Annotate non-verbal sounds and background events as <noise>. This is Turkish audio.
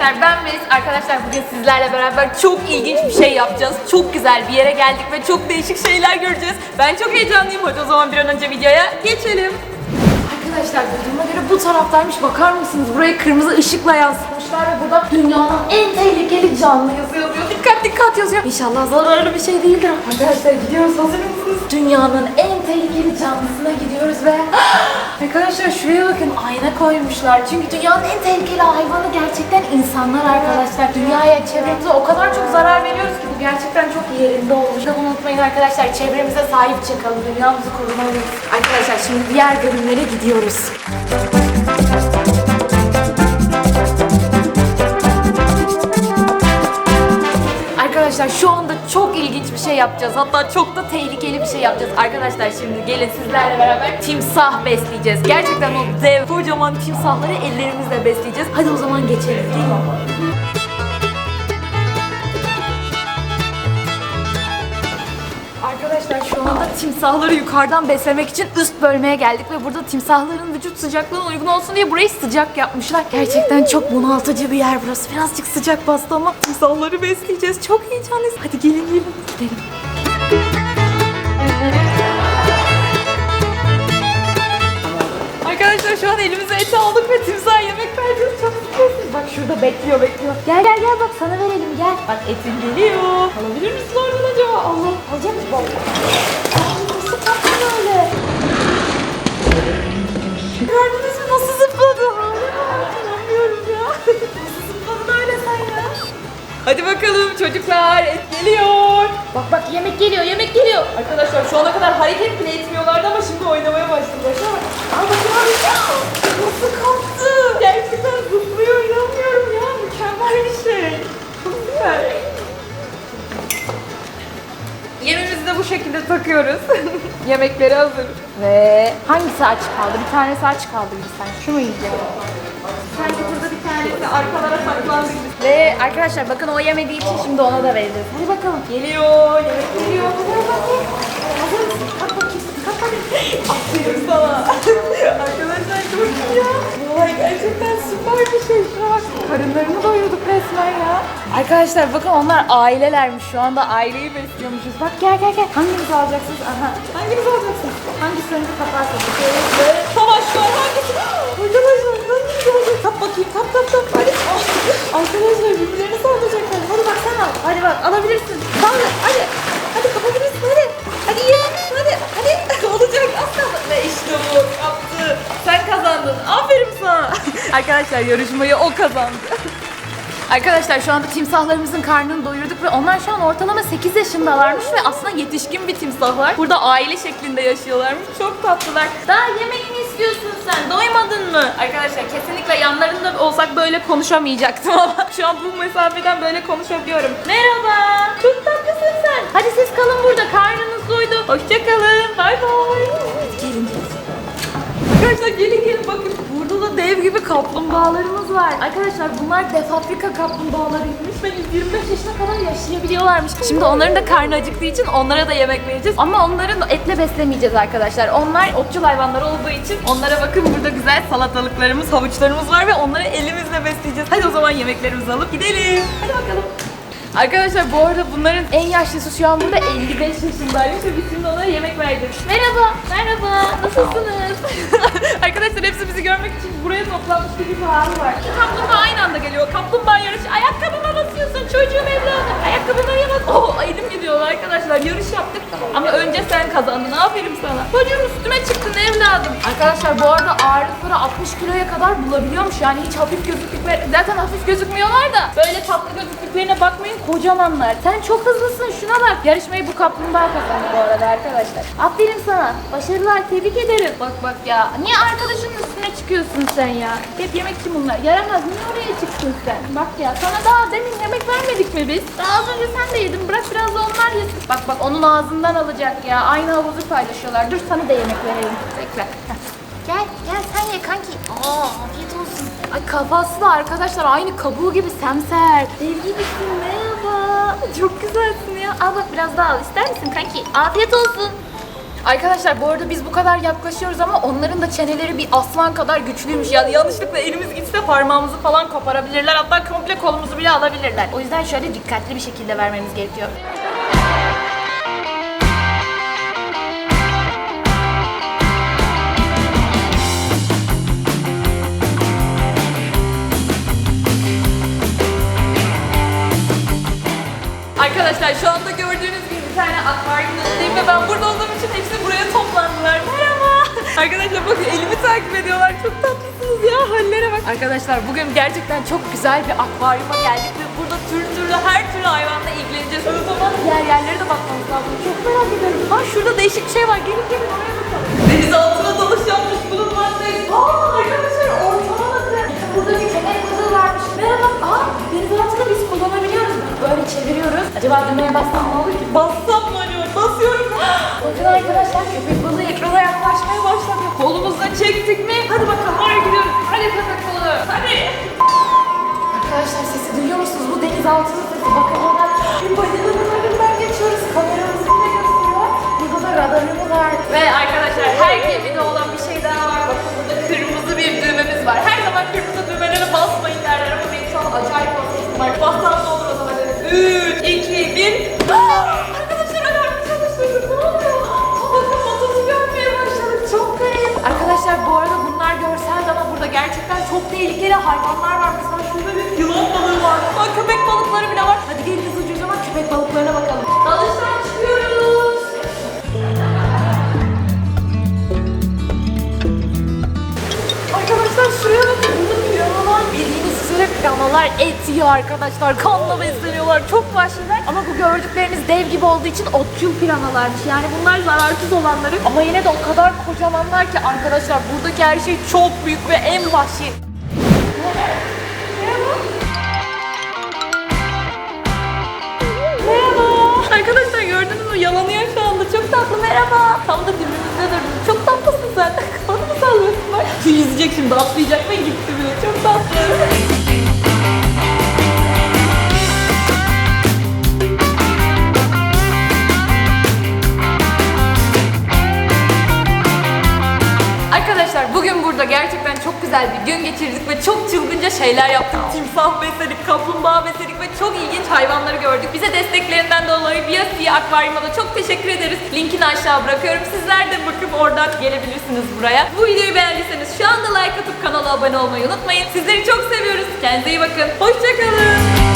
arkadaşlar ben Melis. Arkadaşlar bugün sizlerle beraber çok ilginç bir şey yapacağız. Çok güzel bir yere geldik ve çok değişik şeyler göreceğiz. Ben çok heyecanlıyım. Hadi o zaman bir an önce videoya geçelim. Arkadaşlar duyduğuma göre bu taraftaymış. Bakar mısınız? Buraya kırmızı ışıkla yansıtmışlar ve burada dünyanın en tehlikeli canlı yazıyor. Dikkat dikkat yazıyor. İnşallah zararlı bir şey değildir. Arkadaşlar gidiyoruz. Hazır mısınız? Dünyanın en tehlikeli canlısına gidiyoruz ve <gasps> Arkadaşlar şuraya bakın ayna koymuşlar. Çünkü dünyanın en tehlikeli hayvanı gerçekten insanlar arkadaşlar. Dünyaya, çevremize o kadar çok zarar veriyoruz ki bu gerçekten çok yerinde olmuş. Bunu unutmayın arkadaşlar. Çevremize sahip çıkalım. Dünyamızı korumalıyız. Arkadaşlar şimdi diğer bölümlere gidiyoruz. Arkadaşlar şu anda çok ilginç bir şey yapacağız. Hatta çok da tehlikeli bir şey yapacağız. Arkadaşlar şimdi gelin sizlerle beraber timsah besleyeceğiz. Gerçekten o dev kocaman timsahları ellerimizle besleyeceğiz. Hadi o zaman geçelim. Arkadaşlar anda timsahları yukarıdan beslemek için üst bölmeye geldik ve burada timsahların vücut sıcaklığına uygun olsun diye burayı sıcak yapmışlar. Gerçekten çok bunaltıcı bir yer burası. Birazcık sıcak bastı ama timsahları besleyeceğiz. Çok heyecanlıyız. Hadi gelin gelin gidelim. Arkadaşlar şu an elimize eti aldık ve timsah yemek vereceğiz. Çok şurada bekliyor bekliyor. Gel gel gel bak sana verelim gel. Bak etin geliyor. Alabilir misin oradan acaba? Allah. Alacak mısın? Bak. Ay, Nasıl tatlı böyle. Gördünüz mü nasıl zıpladı? İnanmıyorum ya. <laughs> Nasıl zıpladın öyle? Hadi bakalım çocuklar et geliyor. Bak bak yemek geliyor yemek geliyor. Arkadaşlar şu ana kadar hareket bile etmiyorlardı ama şimdi oynamaya başladılar. Şuna. Al bakayım abi. Nasıl kalktı? Gerçekten takıyoruz. <laughs> Yemekleri hazır. Ve hangisi aç kaldı? Bir tanesi aç kaldı gibi sen. Şu mu yiyeceğim? Sanki burada bir tanesi arkalara saklandı. Ve arkadaşlar bakın o yemediği için şimdi ona da vereceğiz. Hadi bakalım. Geliyor, yemek geliyor. Hadi bakalım. Hazır mısın? Kalk bakayım. Kalk bakayım. <laughs> Aferin sana. <laughs> arkadaşlar çok iyi ya. Bu gerçekten süper bir şey. Şuna bak. Karınlarını doyurduk resmen ya. Arkadaşlar bakın onlar ailelermiş. Şu anda aileyi besliyormuşuz. Bak gel gel gel. Hanginizi alacaksınız? Aha. Hanginizi alacaksınız? Hangisi önce kaparsa? Ve savaş var. Hangisi? <gasps> Arkadaşlar hangisi olacak? Kap bakayım. Kap kap kap. Hadi. Arkadaşlar birbirlerini saldıracaklar. Hadi bak sen al. Hadi bak alabilirsin. Saldır. Hadi. Hadi kapabilirsin. Hadi. Hadi ye. Hadi. Hadi. <laughs> Olacak. Kaldı. Ve işte bu. Yaptı. Sen kazandın. Aferin sana. <laughs> Arkadaşlar yarışmayı o kazandı. <laughs> Arkadaşlar şu anda timsahlarımızın karnını doyurduk ve onlar şu an ortalama 8 yaşındalarmış ve aslında yetişkin bir timsahlar. Burada aile şeklinde yaşıyorlarmış. Çok tatlılar. Daha yemek mi istiyorsun sen? Doymadın mı? Arkadaşlar kesinlikle yanlarında olsak böyle konuşamayacaktım <laughs> ama şu an bu mesafeden böyle konuşabiliyorum. Merhaba. Çok tatlısın sen. Hadi siz kalın burada. Karnınız doydu. Hoşçakalın. Bay bay. Gelin. Arkadaşlar gelin gelin bakın. Dev gibi kaplumbağalarımız var. Arkadaşlar bunlar def Afrika kaplumbağalarıymış ve 125 yaşına kadar yaşayabiliyorlarmış. Şimdi onların da karnı acıktığı için onlara da yemek vereceğiz. Ama onların etle beslemeyeceğiz arkadaşlar. Onlar otçul hayvanlar olduğu için onlara bakın burada güzel salatalıklarımız, havuçlarımız var ve onları elimizle besleyeceğiz. Hadi o zaman yemeklerimizi alıp gidelim. Hadi bakalım. Arkadaşlar bu arada bunların en yaşlısı şu an burada 55 yaşındaymış ve biz şimdi onlara yemek verdik. Merhaba, merhaba, nasılsınız? <laughs> Arkadaşlar hepsi bizi görmek için buraya toplanmış gibi bir hali var. Kaplumbağa aynı anda geliyor. Kaplumbağa yarışı. Ayakkabıma basıyorsun çocuğum evladım. Ayakkabıma yemez. Oh elim gidiyor arkadaşlar. Yarış yaptık. Ama önce sen kazandın. Aferin sana. Çocuğum üstüme çıktın evladım. Arkadaşlar bu arada ağırlıkları 60 kiloya kadar bulabiliyormuş. Yani hiç hafif gözüktükleri, zaten hafif gözükmüyorlar da böyle tatlı gözüktüklerine bakmayın kocamanlar. Sen çok hızlısın şuna bak. Yarışmayı bu kaplumbağa kazandı bu arada arkadaşlar. Aferin sana. Başarılar tebrik ederim. Bak bak ya. Niye arkadaşının üstüne çıkıyorsun sen ya? Hep yemekçi bunlar. Yaramaz. Niye oraya çıktın sen? Bak ya sana daha demin yemek vermedik mi biz? Daha az önce sen de yedin. Bırak biraz da onlar yesin. Bak bak onun ağzından alacak ya. Aynı havuzu paylaşıyorlar. Dur sana da yemek verelim. Bekle. Gel gel sen ye kanki. Aa afiyet olsun. Ay kafası da arkadaşlar aynı kabuğu gibi semser. Dev gibisin merhaba. Çok güzelsin ya. Al bak biraz daha al ister misin kanki? Afiyet olsun. Arkadaşlar bu arada biz bu kadar yaklaşıyoruz ama onların da çeneleri bir aslan kadar güçlüymüş. Yani yanlışlıkla elimiz gitse parmağımızı falan koparabilirler. Hatta komple kolumuzu bile alabilirler. O yüzden şöyle dikkatli bir şekilde vermemiz gerekiyor. Arkadaşlar şu anda gördüğünüz gibi bir tane akvaryumun önündeyim ve ben burada olduğum için hepsi buraya toplandılar. Merhaba. <laughs> Arkadaşlar bakın elimi takip ediyorlar. Çok tatlısınız ya hallere bak. Arkadaşlar bugün gerçekten çok güzel bir akvaryuma geldik ve burada türlü türlü her türlü hayvanla ilgileneceğiz. O zaman diğer yerlere de bakmamız lazım. Çok merak ediyorum. Ha şurada değişik bir şey var. Gelin gelin oraya bakalım. Deniz altına dalış yapmış bulunmaktayız. Aa çeviriyoruz. Acaba düğmeye bassam ne olur ki? Bassam mı acaba? Basıyorum. Bakın arkadaşlar köpek balığı ekrana yaklaşmaya başladı. Kolumuzla çektik mi? Hadi bakalım oraya gidiyoruz. Hadi köpek balığı. Hadi. Arkadaşlar sesi duyuyor musunuz? Bu denizaltının sesi. Bakın balıkları bile var. Hadi gelin hızlıca o zaman köpek balıklarına bakalım. Dalıştan çıkıyoruz. Arkadaşlar şuraya bakın. Burada piranalar bildiğiniz üzere piranalar et yiyor arkadaşlar. Kanla besleniyorlar. Çok vahşiler. Ama bu gördükleriniz dev gibi olduğu için otçul piranalarmış. Yani bunlar zararsız olanları. Ama yine de o kadar kocamanlar ki arkadaşlar buradaki her şey çok büyük ve en vahşi. Yüzecek şimdi güzel bir gün geçirdik ve çok çılgınca şeyler yaptık. Timsah besledik, kaplumbağa besledik ve çok ilginç hayvanları gördük. Bize desteklerinden dolayı Biyasi Akvaryum'a da çok teşekkür ederiz. Linkini aşağı bırakıyorum. Sizler de bakıp oradan gelebilirsiniz buraya. Bu videoyu beğendiyseniz şu anda like atıp kanala abone olmayı unutmayın. Sizleri çok seviyoruz. Kendinize iyi bakın. Hoşçakalın.